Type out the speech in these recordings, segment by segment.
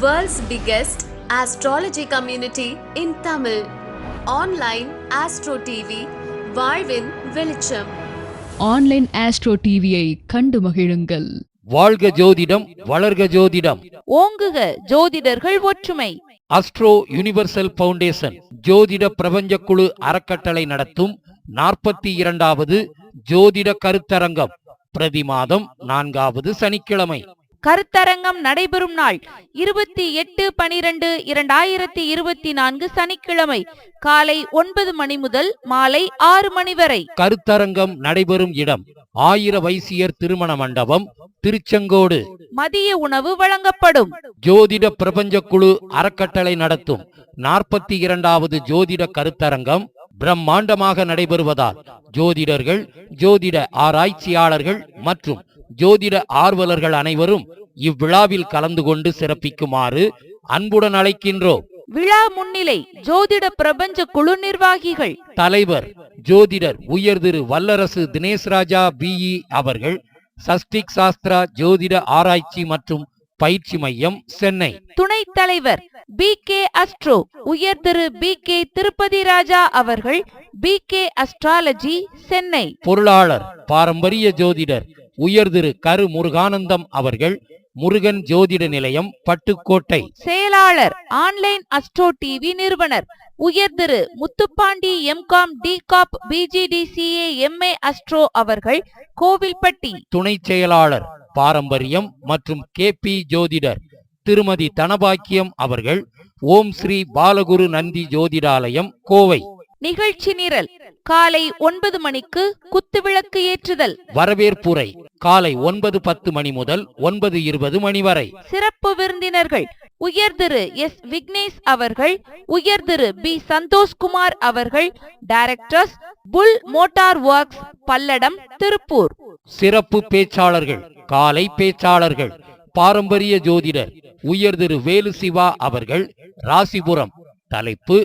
World's biggest astrology community in Tamil. Online Astro TV, வாழ்வின் வெளிச்சம். Online astro டிவியை கண்டு மகிழுங்கள். வாழ்க ஜோதிடம் வளர்க ஜோதிடம். ஓங்குக ஜோதிடர்கள் ஒற்றுமை. அஸ்ட்ரோ யுனிவர்சல் பவுண்டேஷன் ஜோதிட பிரபஞ்ச குழு அறக்கட்டளை நடத்தும் நாற்பத்தி இரண்டாவது ஜோதிட கருத்தரங்கம். பிரதி மாதம் நான்காவது சனிக்கிழமை. கருத்தரங்கம் நடைபெறும் நாள் இருபத்தி எட்டு பனிரெண்டு இரண்டாயிரத்தி இருபத்தி நான்கு சனிக்கிழமை காலை ஒன்பது மணி முதல் மாலை ஆறு மணி வரை. கருத்தரங்கம் நடைபெறும் இடம் ஆயிர வைசியர் திருமண மண்டபம் திருச்செங்கோடு. மதிய உணவு வழங்கப்படும். ஜோதிட பிரபஞ்ச குழு அறக்கட்டளை நடத்தும். நாற்பத்தி இரண்டாவது ஜோதிட கருத்தரங்கம் பிரம்மாண்டமாக நடைபெறுவதால் ஜோதிடர்கள் ஜோதிட ஆராய்ச்சியாளர்கள் மற்றும் ஜோதிட ஆர்வலர்கள் அனைவரும் இவ்விழாவில் கலந்து கொண்டு சிறப்பிக்குமாறு அன்புடன் அழைக்கின்றோம். விழா முன்னிலை ஜோதிட பிரபஞ்ச குழு நிர்வாகிகள். தலைவர் ஜோதிடர் உயர் திரு வல்லரசு தினேஷ் ராஜா பிஇ அவர்கள் சஸ்டிக் சாஸ்திரா ஜோதிட ஆராய்ச்சி மற்றும் பயிற்சி மையம் சென்னை. துணைத் தலைவர் பி. கே. அஸ்ட்ரோ உயர் திரு பி. கே. திருப்பதி ராஜா அவர்கள் பி. கே. அஸ்ட்ராலஜி சென்னை. பொருளாளர் பாரம்பரிய ஜோதிடர் உயர் திரு கரு முருகானந்தம் அவர்கள் முருகன் ஜோதிட நிலையம் பட்டுக்கோட்டை. செயலாளர் ஆன்லைன் அஸ்ட்ரோ டிவி நிறுவனர். உயர் திரு முத்துப்பாண்டி எம்காம் டிகாப் பிஜிடிசிஏ எம்ஏ அஸ்ட்ரோ அவர்கள் கோவில்பட்டி. துணை செயலாளர் பாரம்பரியம் மற்றும் கே பி ஜோதிடர் திருமதி தனபாக்கியம் அவர்கள் ஓம் ஸ்ரீ பாலகுரு நந்தி ஜோதிடாலயம் கோவை. நிகழ்ச்சி நிரல். காலை ஒன்பது மணிக்கு குத்துவிளக்கு ஏற்றுதல். வரவேற்புரை காலை ஒன்பது பத்து மணி முதல் ஒன்பது இருபது மணி வரை. சிறப்பு விருந்தினர்கள் உயர் திரு எஸ் விக்னேஷ் அவர்கள் உயர் திரு பி சந்தோஷ்குமார் அவர்கள் directors full motor works Palladam Tiruppur. சிறப்பு பேச்சாளர்கள் காலை பேச்சாளர்கள் பாரம்பரிய ஜோதிடர் உயர் திரு வேலு சிவா அவர்கள் ராசிபுரம் தலைப்பு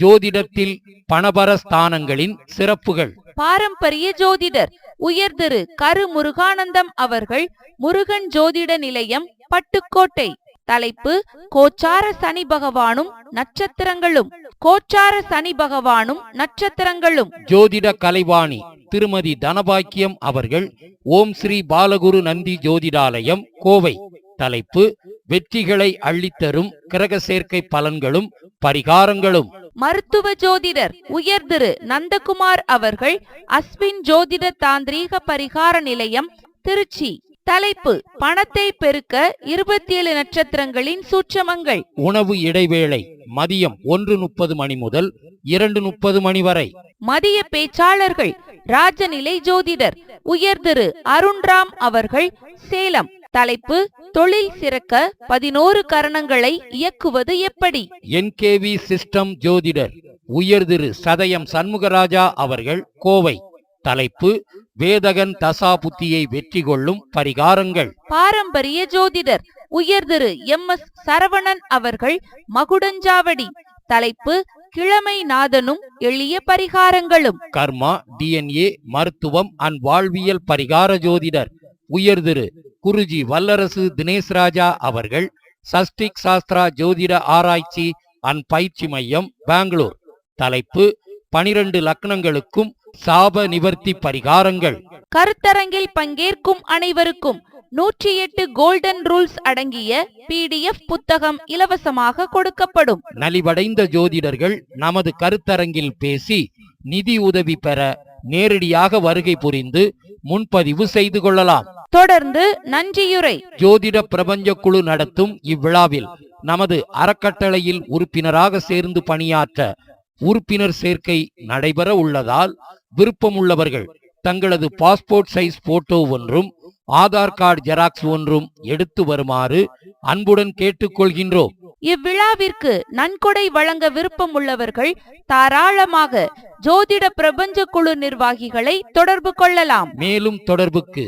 ஜோதிடத்தில் பணபர ஸ்தானங்களின் சிறப்புகள். பாரம்பரிய ஜோதிடர் உயர் திரு கரு முருகானந்தம் அவர்கள் முருகன் ஜோதிட நிலையம் பட்டுக்கோட்டை. தலைப்பு கோச்சார சனி பகவானும் நட்சத்திரங்களும். கோச்சார சனி பகவானும் நட்சத்திரங்களும். ஜோதிட கலைவாணி திருமதி தனபாக்கியம் அவர்கள் ஓம் ஸ்ரீ பாலகுரு நந்தி ஜோதிடாலயம் கோவை. தலைப்பு வெற்றிகளை அள்ளித்தரும் கிரக சேர்க்கை பலன்களும் பரிகாரங்களும். மருத்துவ ஜோதிடர் உயர் திரு நந்தகுமார் அவர்கள் அஸ்வின் ஜோதிட தாந்திரீக பரிகார நிலையம் திருச்சி. தலைப்பு பணத்தை பெருக்க இருபத்தி ஏழு நட்சத்திரங்களின் சூட்சமங்கள். உணவு இடைவேளை மதியம் ஒன்று முப்பது மணி முதல் இரண்டு முப்பது மணி வரை. மதிய பேச்சாளர்கள் ராஜநிலை ஜோதிடர் உயர் திரு அருண்ராம் அவர்கள் சேலம். தலைப்பு தொழில் சிறக்க பதினோரு கரணங்களை இயக்குவது எப்படி? என்கேவி சிஸ்டம் ஜோதிடர் உயர் திரு சதயம் சண்முகராஜா அவர்கள் கோவை. தலைப்பு வேதகன் தசா புத்தியை வெற்றி கொள்ளும் பரிகாரங்கள். பாரம்பரிய ஜோதிடர் உயர் திரு எம் எஸ் சரவணன் அவர்கள் மகுடஞ்சாவடி. தலைப்பு கிழமை நாதனும் எளிய பரிகாரங்களும். கர்மா டிஎன்ஏ மருத்துவம் அண்ட் வாழ்வியல் பரிகார ஜோதிடர் உயர் திரு குருஜி வல்லரசு தினேஷ் ராஜா அவர்கள் சஸ்டிக் சாஸ்திரா ஜோதிட ஆராய்ச்சி அண்ட் பயிற்சி மையம் பெங்களூர். தலைப்பு பனிரெண்டு லக்னங்களுக்கும் சாப நிவர்த்தி பரிகாரங்கள். கருத்தரங்கில் பங்கேற்கும் அனைவருக்கும் நூற்றி எட்டு கோல்டன் ரூல்ஸ் அடங்கிய பிடிஎஃப் புத்தகம் இலவசமாக கொடுக்கப்படும். நலிவடைந்த ஜோதிடர்கள் நமது கருத்தரங்கில் பேசி நிதி உதவி பெற நேரடியாக வருகை புரிந்து முன்பதிவு செய்து கொள்ளலாம். தொடர்ந்து நன்றியுரை. ஜோதிட பிரபஞ்ச குழு நடத்தும் இவ்விழாவில் நமது அறக்கட்டளையில் உறுப்பினராக சேர்ந்து பணியாற்ற உறுப்பினர் சேர்க்கை நடைபெற உள்ளதால் விருப்பமுள்ளவர்கள் தங்களது பாஸ்போர்ட் சைஸ் போட்டோ ஒன்றும் ஆதார் கார்டு ஜெராக்ஸ் ஒன்றும் எடுத்து வருமாறு அன்புடன் கேட்டுக்கொள்கின்றோம். இவ்விழாவிற்கு நன்கொடை வழங்க விருப்பம் உள்ளவர்கள் தாராளமாக ஜோதிட பிரபஞ்ச குழு நிர்வாகிகளை தொடர்பு கொள்ளலாம். மேலும் தொடர்புக்கு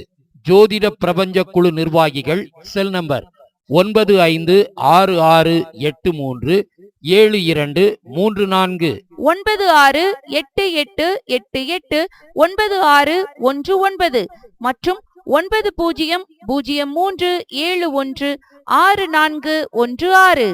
ஜோதிட பிரபஞ்ச குழு நிர்வாகிகள் செல் நம்பர் ஒன்பது ஐந்து ஆறு ஆறு எட்டு மூன்று ஏழு இரண்டு மூன்று நான்கு. ஒன்பது ஆறு எட்டு எட்டு எட்டு எட்டு ஒன்பது ஆறு ஒன்று ஒன்பது மற்றும் ஒன்பது பூஜ்ஜியம் பூஜ்ஜியம் மூன்று ஏழு ஒன்று ஆறு நான்கு ஒன்று ஆறு.